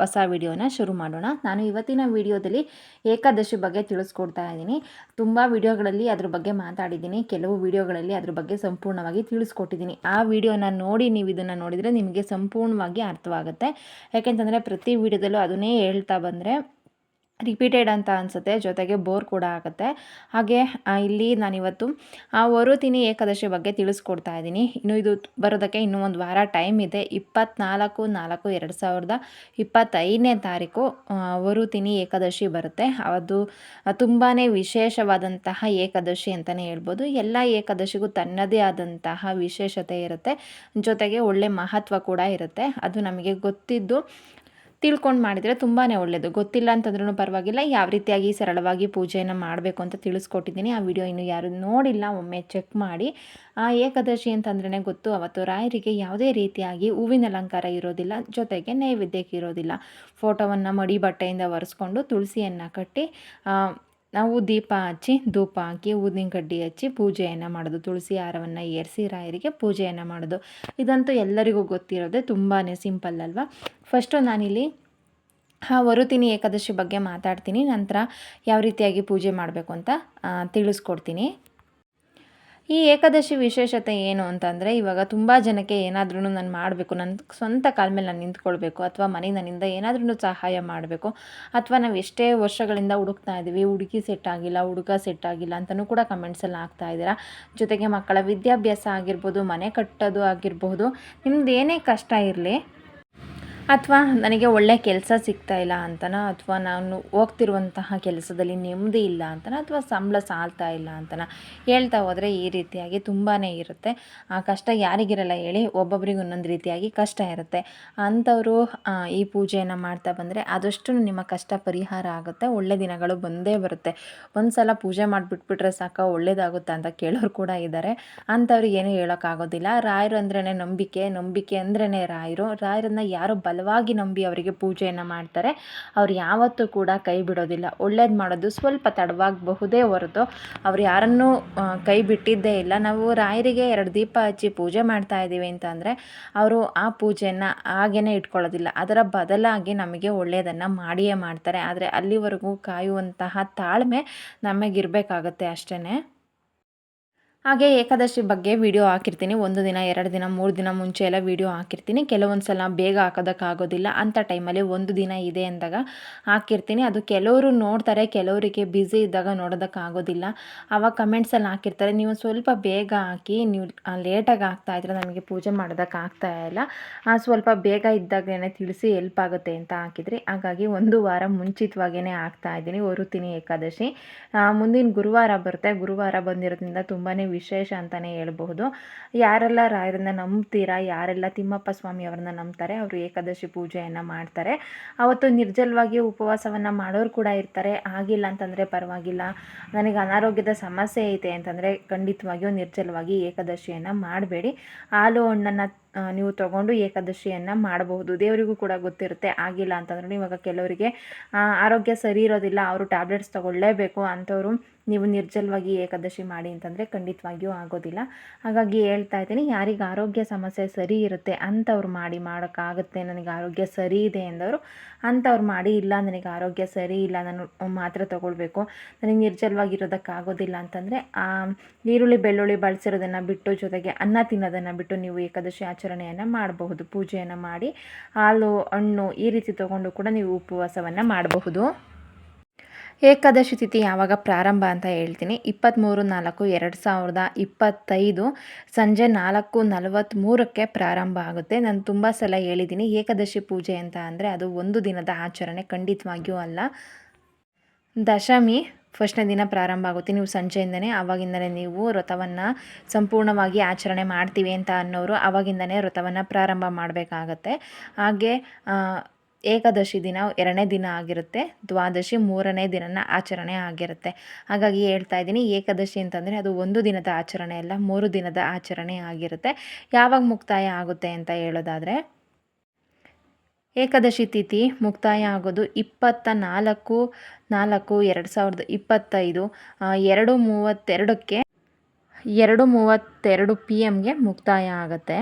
ಹೊಸ ವಿಡಿಯೋನ ಶುರು ಮಾಡೋಣ. ನಾನು ಇವತ್ತಿನ ವಿಡಿಯೋದಲ್ಲಿ ಏಕಾದಶಿ ಬಗ್ಗೆ ತಿಳಿಸ್ಕೊಡ್ತಾ ಇದ್ದೀನಿ. ತುಂಬ ವಿಡಿಯೋಗಳಲ್ಲಿ ಅದ್ರ ಬಗ್ಗೆ ಮಾತಾಡಿದ್ದೀನಿ. ಕೆಲವು ವಿಡಿಯೋಗಳಲ್ಲಿ ಅದ್ರ ಬಗ್ಗೆ ಸಂಪೂರ್ಣವಾಗಿ ತಿಳಿಸ್ಕೊಟ್ಟಿದ್ದೀನಿ. ಆ ವಿಡಿಯೋನ ನೋಡಿ ನೀವು ಇದನ್ನು ನೋಡಿದರೆ ನಿಮಗೆ ಸಂಪೂರ್ಣವಾಗಿ ಅರ್ಥವಾಗುತ್ತೆ. ಯಾಕೆಂತಂದರೆ ಪ್ರತಿ ವಿಡಿಯೋದಲ್ಲೂ ಅದನ್ನೇ ಹೇಳ್ತಾ ಬಂದರೆ ರಿಪೀಟೆಡ್ ಅಂತ ಅನಿಸುತ್ತೆ, ಜೊತೆಗೆ ಬೋರ್ ಕೂಡ ಆಗುತ್ತೆ. ಹಾಗೆ ಇಲ್ಲಿ ನಾನಿವತ್ತು, ಆ, ವರುತಿನಿ ಏಕಾದಶಿ ಬಗ್ಗೆ ತಿಳಿಸ್ಕೊಡ್ತಾ ಇದ್ದೀನಿ. ಇನ್ನು ಇದು ಬರೋದಕ್ಕೆ ಇನ್ನೂ ಒಂದು ವಾರ ಟೈಮ್ ಇದೆ. ಇಪ್ಪತ್ತ್ನಾಲ್ಕು ನಾಲ್ಕು, ಎರಡು ಸಾವಿರದ ಇಪ್ಪತ್ತೈದನೇ ತಾರೀಕು ವರುತಿನಿ ಏಕಾದಶಿ ಬರುತ್ತೆ. ಅದು ತುಂಬಾ ವಿಶೇಷವಾದಂತಹ ಏಕಾದಶಿ ಅಂತಲೇ ಹೇಳ್ಬೋದು. ಎಲ್ಲ ಏಕಾದಶಿಗೂ ತನ್ನದೇ ಆದಂತಹ ವಿಶೇಷತೆ ಇರುತ್ತೆ. ಜೊತೆಗೆ ಒಳ್ಳೆ ಮಹತ್ವ ಕೂಡ ಇರುತ್ತೆ. ಅದು ನಮಗೆ ಗೊತ್ತಿದ್ದು ತಿಳ್ಕೊಂಡು ಮಾಡಿದರೆ ತುಂಬಾ ಒಳ್ಳೆಯದು ಗೊತ್ತಿಲ್ಲ ಅಂತಂದ್ರೂ ಪರವಾಗಿಲ್ಲ. ಯಾವ ರೀತಿಯಾಗಿ ಸರಳವಾಗಿ ಪೂಜೆಯನ್ನು ಮಾಡಬೇಕು ಅಂತ ತಿಳಿಸ್ಕೊಟ್ಟಿದ್ದೀನಿ. ಆ ವಿಡಿಯೋ ಇನ್ನು ಯಾರು ನೋಡಿಲ್ಲ, ಒಮ್ಮೆ ಚೆಕ್ ಮಾಡಿ. ಆ ಏಕಾದಶಿ ಅಂತಂದ್ರೇ ಗೊತ್ತು, ಅವತ್ತು ರಾಯರಿಗೆ ಯಾವುದೇ ರೀತಿಯಾಗಿ ಹೂವಿನ ಅಲಂಕಾರ ಇರೋದಿಲ್ಲ, ಜೊತೆಗೆ ನೈವೇದ್ಯಕ್ಕೆ ಇರೋದಿಲ್ಲ. ಫೋಟೋವನ್ನು ಮಡಿ ಬಟ್ಟೆಯಿಂದ ಒರೆಸ್ಕೊಂಡು ತುಳಸಿಯನ್ನು ಕಟ್ಟಿ ನಾವು ದೀಪ ಹಚ್ಚಿ, ಧೂಪ ಹಾಕಿ, ಊದಿನ ಕಡ್ಡಿ ಹಚ್ಚಿ ಪೂಜೆಯನ್ನು ಮಾಡೋದು, ತುಳಸಿ ಹಾರವನ್ನು ಏರಿಸಿ ರಾಯರಿಗೆ ಪೂಜೆಯನ್ನು ಮಾಡೋದು. ಇದಂತೂ ಎಲ್ಲರಿಗೂ ಗೊತ್ತಿರೋದೆ ತುಂಬಾ ಸಿಂಪಲ್ ಅಲ್ವಾ? ಫಸ್ಟು ನಾನಿಲ್ಲಿ ಹಾಂ ವರುತಿನಿ ಏಕಾದಶಿ ಬಗ್ಗೆ ಮಾತಾಡ್ತೀನಿ, ನಂತರ ಯಾವ ರೀತಿಯಾಗಿ ಪೂಜೆ ಮಾಡಬೇಕು ಅಂತ ತಿಳಿಸ್ಕೊಡ್ತೀನಿ. ಈ ಏಕಾದಶಿ ವಿಶೇಷತೆ ಏನು ಅಂತಂದರೆ, ಇವಾಗ ತುಂಬ ಜನಕ್ಕೆ ಏನಾದ್ರೂ ನಾನು ಮಾಡಬೇಕು ನನ್ನ ಸ್ವಂತ ಕಾಲ ಮೇಲೆ ನಾನು ನಿಂತ್ಕೊಳ್ಬೇಕು, ಅಥವಾ ಮನೆ ನನ್ನಿಂದ ಏನಾದ್ರೂ ಸಹಾಯ ಮಾಡಬೇಕು, ಅಥವಾ ನಾವು ಎಷ್ಟೇ ವರ್ಷಗಳಿಂದ ಹುಡುಕ್ತಾ ಇದ್ದೀವಿ ಹುಡುಗಿ ಸೆಟ್ ಆಗಿಲ್ಲ, ಹುಡುಗ ಸೆಟ್ ಆಗಿಲ್ಲ ಅಂತಲೂ ಕೂಡ ಕಮೆಂಟ್ಸಲ್ಲಿ ಹಾಕ್ತಾ ಇದ್ದೀರಾ. ಜೊತೆಗೆ ಮಕ್ಕಳ ವಿದ್ಯಾಭ್ಯಾಸ ಆಗಿರ್ಬೋದು, ಮನೆ ಕಟ್ಟೋದು ಆಗಿರಬಹುದು ನಿಮ್ದು ಏನೇ ಕಷ್ಟ ಇರಲಿ ಅಥವಾ ನನಗೆ ಒಳ್ಳೆಯ ಕೆಲಸ ಸಿಗ್ತಾ ಇಲ್ಲ ಅಂತನೋ, ಅಥವಾ ನಾನು ಹೋಗ್ತಿರುವಂತಹ ಕೆಲಸದಲ್ಲಿ ನೆಮ್ಮದಿ ಇಲ್ಲ ಅಂತನೋ, ಅಥವಾ ಸಂಬಳ ಸಾಲ್ತಾ ಇಲ್ಲ ಅಂತನ, ಹೇಳ್ತಾ ಹೋದರೆ ಈ ರೀತಿಯಾಗಿ ತುಂಬಾ ಇರುತ್ತೆ. ಆ ಕಷ್ಟ ಯಾರಿಗಿರಲ್ಲ ಹೇಳಿ ಒಬ್ಬೊಬ್ಬರಿಗೆ ಒಂದೊಂದು ರೀತಿಯಾಗಿ ಕಷ್ಟ ಇರುತ್ತೆ. ಅಂಥವರು ಈ ಪೂಜೆಯನ್ನು ಮಾಡ್ತಾ ಬಂದರೆ ಆದಷ್ಟು ನಿಮ್ಮ ಕಷ್ಟ ಪರಿಹಾರ ಆಗುತ್ತೆ, ಒಳ್ಳೆ ದಿನಗಳು ಬಂದೇ ಬರುತ್ತೆ. ಒಂದು ಸಲ ಪೂಜೆ ಮಾಡಿಬಿಟ್ಬಿಟ್ರೆ ಸಾಕ, ಒಳ್ಳೇದಾಗುತ್ತೆ ಅಂತ ಕೇಳೋರು ಕೂಡ ಇದ್ದಾರೆ. ಅಂಥವ್ರಿಗೆ ಏನು ಹೇಳೋಕ್ಕಾಗೋದಿಲ್ಲ. ರಾಯರು ಅಂದ್ರೇ ನಂಬಿಕೆ ನಂಬಿಕೆ ಅಂದ್ರೇ ರಾಯರು. ರಾಯರನ್ನ ಯಾರು ಬಲವಾಗಿ ನಂಬಿ ಅವರಿಗೆ ಪೂಜೆಯನ್ನು ಮಾಡ್ತಾರೆ. ಅವ್ರು ಯಾವತ್ತೂ ಕೂಡ ಕೈ ಬಿಡೋದಿಲ್ಲ. ಒಳ್ಳೇದು ಮಾಡೋದು ಸ್ವಲ್ಪ ತಡವಾಗಬಹುದೇ ಹೊರತು ಅವ್ರು ಯಾರನ್ನೂ ಕೈ ಬಿಟ್ಟಿದ್ದೇ ಇಲ್ಲ. ನಾವು ರಾಯರಿಗೆ ಎರಡು ದೀಪ ಹಚ್ಚಿ ಪೂಜೆ ಮಾಡ್ತಾ ಇದ್ದೀವಿ ಅಂತಂದರೆ ಅವರು ಆ ಪೂಜೆಯನ್ನು ಹಾಗೇ ಇಟ್ಕೊಳ್ಳೋದಿಲ್ಲ. ಅದರ ಬದಲಾಗಿ ನಮಗೆ ಒಳ್ಳೆಯದನ್ನು ಮಾಡಿಯೇ ಮಾಡ್ತಾರೆ. ಆದರೆ ಅಲ್ಲಿವರೆಗೂ ಕಾಯುವಂತಹ ತಾಳ್ಮೆ ನಮಗಿರಬೇಕಾಗತ್ತೆ ಅಷ್ಟೇ ಹಾಗೆ ಏಕಾದಶಿ ಬಗ್ಗೆ ವಿಡಿಯೋ ಹಾಕಿರ್ತೀನಿ. ಒಂದು ದಿನ, ಎರಡು ದಿನ, ಮೂರು ದಿನ ಮುಂಚೆ ಎಲ್ಲ ವಿಡಿಯೋ ಹಾಕಿರ್ತೀನಿ. ಕೆಲವೊಂದು ಸಲ ಬೇಗ ಹಾಕೋದಕ್ಕಾಗೋದಿಲ್ಲ. ಅಂಥ ಟೈಮಲ್ಲಿ ಒಂದು ದಿನ ಇದೆ ಅಂದಾಗ ಹಾಕಿರ್ತೀನಿ. ಅದು ಕೆಲವರು ನೋಡ್ತಾರೆ, ಕೆಲವರಿಗೆ ಬ್ಯುಸಿ ಇದ್ದಾಗ ನೋಡೋದಕ್ಕಾಗೋದಿಲ್ಲ. ಆವಾಗ ಕಮೆಂಟ್ಸಲ್ಲಿ ಹಾಕಿರ್ತಾರೆ, ನೀವು ಸ್ವಲ್ಪ ಬೇಗ ಹಾಕಿ, ನೀವು ಲೇಟಾಗಿ ಹಾಕ್ತಾ ಇದ್ರೆ ನಮಗೆ ಪೂಜೆ ಮಾಡೋದಕ್ಕಾಗ್ತಾ ಇಲ್ಲ. ಸ್ವಲ್ಪ ಬೇಗ ಇದ್ದಾಗಲೇ ತಿಳಿಸಿ ಎಲ್ಪ್ ಆಗುತ್ತೆ ಅಂತ ಹಾಕಿದ್ರಿ. ಹಾಗಾಗಿ ಒಂದು ವಾರ ಮುಂಚಿತವಾಗಿಯೇ ಹಾಕ್ತಾ ಇದ್ದೀನಿ. ಓರುತ್ತೀನಿ ಏಕಾದಶಿ. ಮುಂದಿನ ಗುರುವಾರ ಬರುತ್ತೆ. ಗುರುವಾರ ಬಂದಿರೋದ್ರಿಂದ ತುಂಬಾ ವಿಶೇಷ ಅಂತಲೇ ಹೇಳ್ಬಹುದು. ಯಾರೆಲ್ಲ ರಾಯರನ್ನ ನಂಬ್ತೀರಾ? ಯಾರೆಲ್ಲ ತಿಮ್ಮಪ್ಪ ಸ್ವಾಮಿ ಅವ್ರನ್ನ ನಂಬ್ತಾರೆ? ಅವರು ಏಕಾದಶಿ ಪೂಜೆಯನ್ನು ಮಾಡ್ತಾರೆ. ಅವತ್ತು ನಿರ್ಜಲವಾಗಿ ಉಪವಾಸವನ್ನು ಮಾಡೋರು ಕೂಡ ಇರ್ತಾರೆ. ಆಗಿಲ್ಲ ಅಂತಂದರೆ ಪರವಾಗಿಲ್ಲ. ನನಗೆ ಅನಾರೋಗ್ಯದ ಸಮಸ್ಯೆ ಐತೆ ಅಂತಂದರೆ ಖಂಡಿತವಾಗಿಯೂ ನಿರ್ಜಲವಾಗಿ ಏಕಾದಶಿಯನ್ನು ಮಾಡಬೇಡಿ. ಹಾಲು ಹಣ್ಣನ್ನು ನೀವು ತಗೊಂಡು ಏಕಾದಶಿಯನ್ನು ಮಾಡಬಹುದು. ದೇವರಿಗೂ ಕೂಡ ಗೊತ್ತಿರುತ್ತೆ. ಆಗಿಲ್ಲ ಅಂತಂದ್ರೆ ಇವಾಗ ಕೆಲವರಿಗೆ ಆರೋಗ್ಯ ಸರಿ ಇರೋದಿಲ್ಲ. ಅವರು ಟ್ಯಾಬ್ಲೆಟ್ಸ್ ತಗೊಳ್ಳೇಬೇಕು ಅಂಥವ್ರು ನೀವು ನಿರ್ಜಲವಾಗಿ ಏಕಾದಶಿ ಮಾಡಿ ಅಂತಂದರೆ ಖಂಡಿತವಾಗಿಯೂ ಆಗೋದಿಲ್ಲ. ಹಾಗಾಗಿ ಹೇಳ್ತಾ ಇದ್ದೀನಿ, ಯಾರಿಗೆ ಆರೋಗ್ಯ ಸಮಸ್ಯೆ ಸರಿ ಇರುತ್ತೆ ಅಂಥವ್ರು ಮಾಡಿ ಮಾಡೋಕ್ಕಾಗುತ್ತೆ, ನನಗೆ ಆರೋಗ್ಯ ಸರಿ ಇದೆ ಎಂದವರು ಅಂಥವ್ರು ಮಾಡಿ, ಇಲ್ಲ ನನಗೆ ಆರೋಗ್ಯ ಸರಿ ಇಲ್ಲ ನಾನು ಮಾತ್ರ ತೊಗೊಳ್ಬೇಕು, ನನಗೆ ನಿರ್ಜಲವಾಗಿರೋದಕ್ಕಾಗೋದಿಲ್ಲ ಅಂತಂದರೆ ಈರುಳ್ಳಿ ಬೆಳ್ಳುಳ್ಳಿ ಬಳಸಿರೋದನ್ನು ಬಿಟ್ಟು ಜೊತೆಗೆ ಅನ್ನ ತಿನ್ನೋದನ್ನು ಬಿಟ್ಟು ನೀವು ಏಕಾದಶಿ ಆಚರಣೆಯನ್ನು ಮಾಡಬಹುದು, ಪೂಜೆಯನ್ನು ಮಾಡಿ ಹಾಲು, ಹಣ್ಣು ಈ ರೀತಿ ತೊಗೊಂಡು ಕೂಡ ನೀವು ಉಪವಾಸವನ್ನು ಮಾಡಬಹುದು. ಏಕಾದಶಿ ತಿಥಿ ಯಾವಾಗ ಪ್ರಾರಂಭ ಅಂತ ಹೇಳ್ತೀನಿ. ಇಪ್ಪತ್ತ್ಮೂರು ನಾಲ್ಕು, ಎರಡು ಸಾವಿರದ ಇಪ್ಪತ್ತೈದು ಸಂಜೆ ನಾಲ್ಕು ನಲವತ್ತ್ಮೂರಕ್ಕೆ ಪ್ರಾರಂಭ ಆಗುತ್ತೆ. ನಾನು ತುಂಬ ಸಲ ಹೇಳಿದ್ದೀನಿ, ಏಕಾದಶಿ ಪೂಜೆ ಅಂತ ಅಂದರೆ ಅದು ಒಂದು ದಿನದ ಆಚರಣೆ, ಖಂಡಿತವಾಗಿಯೂ ಅಲ್ಲ. ದಶಮಿ ಫಸ್ಟ್ನೇ ದಿನ ಪ್ರಾರಂಭ ಆಗುತ್ತೆ. ನೀವು ಸಂಜೆಯಿಂದನೇ ಆವಾಗಿಂದನೇ ನೀವು ವ್ರತವನ್ನು ಸಂಪೂರ್ಣವಾಗಿ ಆಚರಣೆ ಮಾಡ್ತೀವಿ ಅಂತ ಅನ್ನೋರು ಆವಾಗಿಂದನೇ ವ್ರತವನ್ನು ಪ್ರಾರಂಭ ಮಾಡಬೇಕಾಗತ್ತೆ. ಹಾಗೆ ಏಕಾದಶಿ ದಿನ ಎರಡನೇ ದಿನ ಆಗಿರುತ್ತೆ. ದ್ವಾದಶಿ ಮೂರನೇ ದಿನನ ಆಚರಣೆ ಆಗಿರುತ್ತೆ. ಹಾಗಾಗಿ ಹೇಳ್ತಾ ಇದ್ದೀನಿ, ಏಕಾದಶಿ ಅಂತಂದರೆ ಅದು ಒಂದು ದಿನದ ಆಚರಣೆ ಅಲ್ಲ, ಮೂರು ದಿನದ ಆಚರಣೆ ಆಗಿರುತ್ತೆ. ಯಾವಾಗ ಮುಕ್ತಾಯ ಆಗುತ್ತೆ ಅಂತ ಹೇಳೋದಾದರೆ, ಏಕಾದಶಿ ತಿಥಿ ಮುಕ್ತಾಯ ಆಗೋದು ಇಪ್ಪತ್ತ ನಾಲ್ಕು ನಾಲ್ಕು, ಎರಡು ಸಾವಿರದ ಇಪ್ಪತ್ತೈದು ಎರಡು ಮೂವತ್ತೆರಡಕ್ಕೆ, ಎರಡು ಮೂವತ್ತೆರಡು ಪಿ ಎಮ್ಗೆ ಮುಕ್ತಾಯ ಆಗುತ್ತೆ.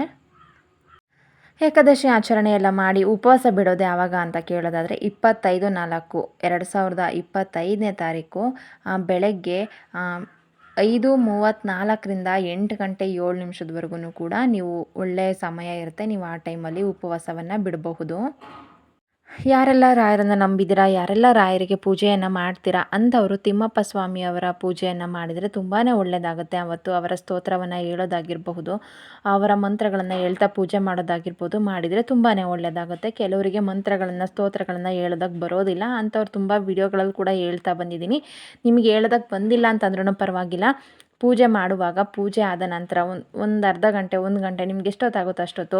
ಏಕಾದಶಿ ಆಚರಣೆ ಎಲ್ಲ ಮಾಡಿ ಉಪವಾಸ ಬಿಡೋದು ಯಾವಾಗ ಅಂತ ಕೇಳೋದಾದರೆ ಇಪ್ಪತ್ತೈದು ನಾಲ್ಕು, ಎರಡು ಸಾವಿರದ ಇಪ್ಪತ್ತೈದನೇ ತಾರೀಕು ಬೆಳಗ್ಗೆ ಐದು ಮೂವತ್ತ್ನಾಲ್ಕರಿಂದ ಎಂಟು ಗಂಟೆ ಏಳು ನಿಮಿಷದವರೆಗೂ ಕೂಡ ನೀವು ಒಳ್ಳೆಯ ಸಮಯ ಇರುತ್ತೆ. ನೀವು ಆ ಟೈಮಲ್ಲಿ ಉಪವಾಸವನ್ನು ಬಿಡಬಹುದು. ಯಾರೆಲ್ಲ ರಾಯರನ್ನು ನಂಬಿದ್ದೀರಾ? ಯಾರೆಲ್ಲ ರಾಯರಿಗೆ ಪೂಜೆಯನ್ನು ಮಾಡ್ತೀರಾ? ಅಂಥವರು ತಿಮ್ಮಪ್ಪ ಸ್ವಾಮಿಯವರ ಪೂಜೆಯನ್ನು ಮಾಡಿದರೆ ತುಂಬಾ ಒಳ್ಳೆಯದಾಗುತ್ತೆ. ಅವತ್ತು ಅವರ ಸ್ತೋತ್ರವನ್ನು ಹೇಳೋದಾಗಿರಬಹುದು, ಅವರ ಮಂತ್ರಗಳನ್ನು ಹೇಳ್ತಾ ಪೂಜೆ ಮಾಡೋದಾಗಿರ್ಬೋದು, ಮಾಡಿದರೆ ತುಂಬಾ ಒಳ್ಳೆಯದಾಗುತ್ತೆ. ಕೆಲವರಿಗೆ ಮಂತ್ರಗಳನ್ನು, ಸ್ತೋತ್ರಗಳನ್ನು ಹೇಳೋದಕ್ಕೆ ಬರೋದಿಲ್ಲ. ಅಂಥವ್ರು ತುಂಬ ವಿಡಿಯೋಗಳಲ್ಲಿ ಕೂಡ ಹೇಳ್ತಾ ಬಂದಿದ್ದೀನಿ. ನಿಮಗೆ ಹೇಳೋದಕ್ಕೆ ಬಂದಿಲ್ಲ ಅಂತಂದ್ರೂ ಪರವಾಗಿಲ್ಲ. ಪೂಜೆ ಮಾಡುವಾಗ ಪೂಜೆ ಆದ ನಂತರ ಒಂದು ಒಂದು ಅರ್ಧ ಗಂಟೆ, ಒಂದು ಗಂಟೆ ನಿಮ್ಗೆ ಎಷ್ಟೊತ್ತಾಗುತ್ತೋ ಅಷ್ಟೊತ್ತು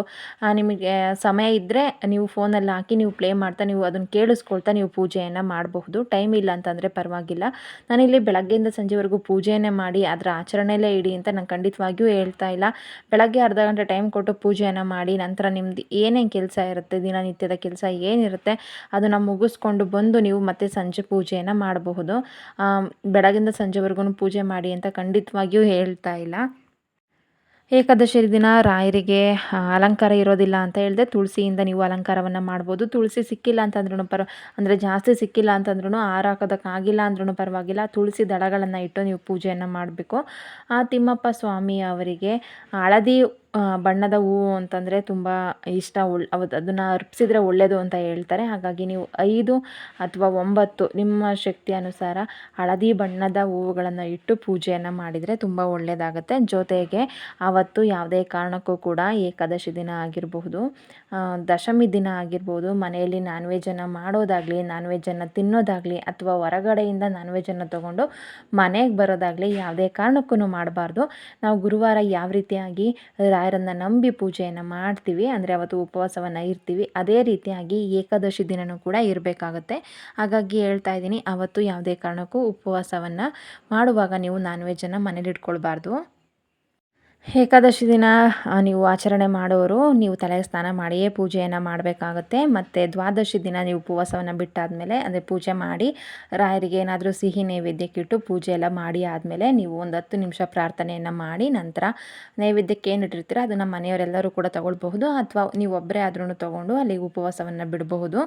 ನಿಮಗೆ ಸಮಯ ಇದ್ದರೆ ನೀವು ಫೋನಲ್ಲಿ ಹಾಕಿ ನೀವು ಪ್ಲೇ ಮಾಡ್ತಾ ನೀವು ಅದನ್ನು ಕೇಳಿಸ್ಕೊಳ್ತಾ ನೀವು ಪೂಜೆಯನ್ನು ಮಾಡಬಹುದು. ಟೈಮ್ ಇಲ್ಲ ಅಂತಂದರೆ ಪರವಾಗಿಲ್ಲ. ನಾನಿಲ್ಲಿ ಬೆಳಗ್ಗೆಯಿಂದ ಸಂಜೆವರೆಗೂ ಪೂಜೆಯನ್ನೇ ಮಾಡಿ ಅದರ ಆಚರಣೆಯಲ್ಲೇ ಇಡಿ ಅಂತ ನಾನು ಖಂಡಿತವಾಗಿಯೂ ಹೇಳ್ತಾ ಇಲ್ಲ. ಬೆಳಗ್ಗೆ ಅರ್ಧ ಗಂಟೆ ಟೈಮ್ ಕೊಟ್ಟು ಪೂಜೆಯನ್ನು ಮಾಡಿ ನಂತರ ನಿಮ್ದು ಏನೇನು ಕೆಲಸ ಇರುತ್ತೆ, ದಿನನಿತ್ಯದ ಕೆಲಸ ಏನಿರುತ್ತೆ ಅದನ್ನು ಮುಗಿಸ್ಕೊಂಡು ಬಂದು ನೀವು ಮತ್ತೆ ಸಂಜೆ ಪೂಜೆಯನ್ನು ಮಾಡಬಹುದು. ಬೆಳಗಿಂದ ಸಂಜೆವರೆಗೂ ಪೂಜೆ ಮಾಡಿ ಅಂತ ಖಂಡಿತವಾಗಿಯೂ ಹೇಳ್ತಾ ಇಲ್ಲ. ಏಕಾದಶಿ ದಿನ ರಾಯರಿಗೆ ಅಲಂಕಾರ ಇರೋದಿಲ್ಲ ಅಂತ ಹೇಳಿದೆ, ತುಳಸಿಯಿಂದ ನೀವು ಅಲಂಕಾರವನ್ನು ಮಾಡ್ಬೋದು. ತುಳಸಿ ಸಿಕ್ಕಿಲ್ಲ ಅಂತಂದ್ರೂ ಪರ, ಅಂದರೆ ಜಾಸ್ತಿ ಸಿಕ್ಕಿಲ್ಲ ಅಂತಂದ್ರೂ ಹಾರ ಹಾಕೋದಕ್ಕಾಗಿಲ್ಲ ಅಂದ್ರೂ ಪರವಾಗಿಲ್ಲ. ತುಳಸಿ ದಳಗಳನ್ನು ಇಟ್ಟು ನೀವು ಪೂಜೆಯನ್ನು ಮಾಡಬೇಕು. ಆ ತಿಮ್ಮಪ್ಪ ಸ್ವಾಮಿ ಅವರಿಗೆ ಹಳದಿ ಬಣ್ಣದ ಹೂವು ಅಂತಂದರೆ ತುಂಬ ಇಷ್ಟ. ಒಳ್ ಅವತ್ತು ಅದನ್ನು ಅರ್ಪಿಸಿದ್ರೆ ಒಳ್ಳೆಯದು ಅಂತ ಹೇಳ್ತಾರೆ. ಹಾಗಾಗಿ ನೀವು ಐದು ಅಥವಾ ಒಂಬತ್ತು ನಿಮ್ಮ ಶಕ್ತಿ ಅನುಸಾರ ಹಳದಿ ಬಣ್ಣದ ಹೂವುಗಳನ್ನು ಇಟ್ಟು ಪೂಜೆಯನ್ನು ಮಾಡಿದರೆ ತುಂಬ ಒಳ್ಳೆಯದಾಗುತ್ತೆ ಜೊತೆಗೆ ಆವತ್ತು ಯಾವುದೇ ಕಾರಣಕ್ಕೂ ಕೂಡ ಏಕಾದಶಿ ದಿನ ಆಗಿರಬಹುದು ದಶಮಿ ದಿನ ಆಗಿರ್ಬೋದು ಮನೆಯಲ್ಲಿ ನಾನ್ ವೆಜ್ಜನ್ನು ಮಾಡೋದಾಗಲಿ ನಾನ್ ವೆಜ್ಜನ್ನು ತಿನ್ನೋದಾಗಲಿ, ಅಥವಾ ಹೊರಗಡೆಯಿಂದ ನಾನ್ ವೆಜ್ಜನ್ನು ತೊಗೊಂಡು ಮನೆಗೆ ಬರೋದಾಗಲಿ ಯಾವುದೇ ಕಾರಣಕ್ಕೂ ಮಾಡಬಾರ್ದು. ನಾವು ಗುರುವಾರ ಯಾವ ರೀತಿಯಾಗಿ ರಾಯರನ್ನು ನಂಬಿ ಪೂಜೆಯನ್ನು ಮಾಡ್ತೀವಿ. ಅಂದರೆ ಅವತ್ತು ಉಪವಾಸವನ್ನು ಇರ್ತೀವಿ. ಅದೇ ರೀತಿಯಾಗಿ ಏಕಾದಶಿ ದಿನವೂ ಕೂಡ ಇರಬೇಕಾಗತ್ತೆ. ಹಾಗಾಗಿ ಹೇಳ್ತಾ ಇದ್ದೀನಿ, ಅವತ್ತು ಯಾವುದೇ ಕಾರಣಕ್ಕೂ ಉಪವಾಸವನ್ನು ಮಾಡುವಾಗ ನೀವು ನಾನ್ ವೆಜ್ಜನ್ನು ಮನೇಲಿ ಇಟ್ಕೊಳ್ಬಾರ್ದು. ಏಕಾದಶಿ ದಿನ ನೀವು ಆಚರಣೆ ಮಾಡೋರು, ನೀವು ತಲೆಗೆ ಸ್ನಾನ ಮಾಡಿಯೇ ಪೂಜೆಯನ್ನು ಮಾಡಬೇಕಾಗುತ್ತೆ. ಮತ್ತು ದ್ವಾದಶಿ ದಿನ ನೀವು ಉಪವಾಸವನ್ನು ಬಿಟ್ಟಾದಮೇಲೆ, ಅಂದರೆ ಪೂಜೆ ಮಾಡಿ, ರಾಯರಿಗೆ ಏನಾದರೂ ಸಿಹಿ ನೈವೇದ್ಯಕ್ಕಿಟ್ಟು ಪೂಜೆ ಎಲ್ಲ ಮಾಡಿ ಆದಮೇಲೆ ನೀವು ಒಂದು ಹತ್ತು ನಿಮಿಷ ಪ್ರಾರ್ಥನೆಯನ್ನು ಮಾಡಿ, ನಂತರ ನೈವೇದ್ಯಕ್ಕೆ ಏನು ಇಟ್ಟಿರ್ತೀರ ಅದನ್ನು ಮನೆಯವರೆಲ್ಲರೂ ಕೂಡ ತಗೊಳ್ಬಹುದು. ಅಥವಾ ನೀವು ಒಬ್ಬರೇ ಆದ್ರೂ ತೊಗೊಂಡು ಅಲ್ಲಿಗೆ ಉಪವಾಸವನ್ನು ಬಿಡಬಹುದು.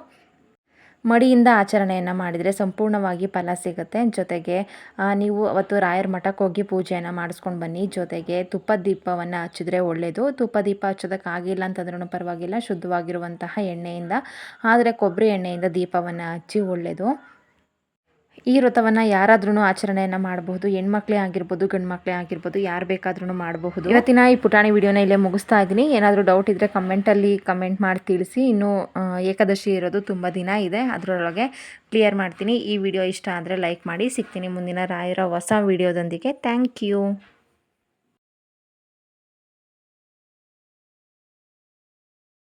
ಮಡಿಯಿಂದ ಆಚರಣೆಯನ್ನು ಮಾಡಿದರೆ ಸಂಪೂರ್ಣವಾಗಿ ಫಲ ಸಿಗುತ್ತೆ. ಜೊತೆಗೆ ನೀವು ಅವತ್ತು ರಾಯರ ಮಠಕ್ಕೆ ಹೋಗಿ ಪೂಜೆಯನ್ನು ಮಾಡಿಸ್ಕೊಂಡು ಬನ್ನಿ. ಜೊತೆಗೆ ತುಪ್ಪದ ದೀಪವನ್ನು ಹಚ್ಚಿದ್ರೆ ಒಳ್ಳೆಯದು ತುಪ್ಪ ದೀಪ ಹಚ್ಚೋದಕ್ಕಾಗಿಲ್ಲ ಅಂತಂದ್ರೂ ಪರವಾಗಿಲ್ಲ. ಶುದ್ಧವಾಗಿರುವಂತಹ ಎಣ್ಣೆಯಿಂದ, ಆದರೆ ಕೊಬ್ಬರಿ ಎಣ್ಣೆಯಿಂದ ದೀಪವನ್ನು ಹಚ್ಚಿ ಒಳ್ಳೆಯದು ಈ ವ್ರತವನ್ನು ಯಾರಾದ್ರೂ ಆಚರಣೆಯನ್ನು ಮಾಡಬಹುದು. ಹೆಣ್ಮಕ್ಳೇ ಆಗಿರ್ಬೋದು ಗಂಡು ಮಕ್ಕಳೇ ಆಗಿರ್ಬೋದು, ಯಾರು ಬೇಕಾದ್ರೂ ಮಾಡಬಹುದು. ಇವತ್ತಿನ ಈ ಪುಟಾಣಿ ವಿಡಿಯೋನ ಇಲ್ಲೇ ಮುಗಿಸ್ತಾ ಇದ್ದೀನಿ. ಏನಾದರೂ ಡೌಟ್ ಇದ್ದರೆ ಕಮೆಂಟಲ್ಲಿ ಕಮೆಂಟ್ ಮಾಡಿ ತಿಳಿಸಿ. ಇನ್ನೂ ಏಕಾದಶಿ ಇರೋದು ತುಂಬ ದಿನ ಇದೆ. ಅದರೊಳಗೆ ಕ್ಲಿಯರ್ ಮಾಡ್ತೀನಿ. ಈ ವಿಡಿಯೋ ಇಷ್ಟ ಆದರೆ ಲೈಕ್ ಮಾಡಿ. ಸಿಗ್ತೀನಿ ಮುಂದಿನ ರಾಯರ ಹೊಸ ವಿಡಿಯೋದೊಂದಿಗೆ. Thank you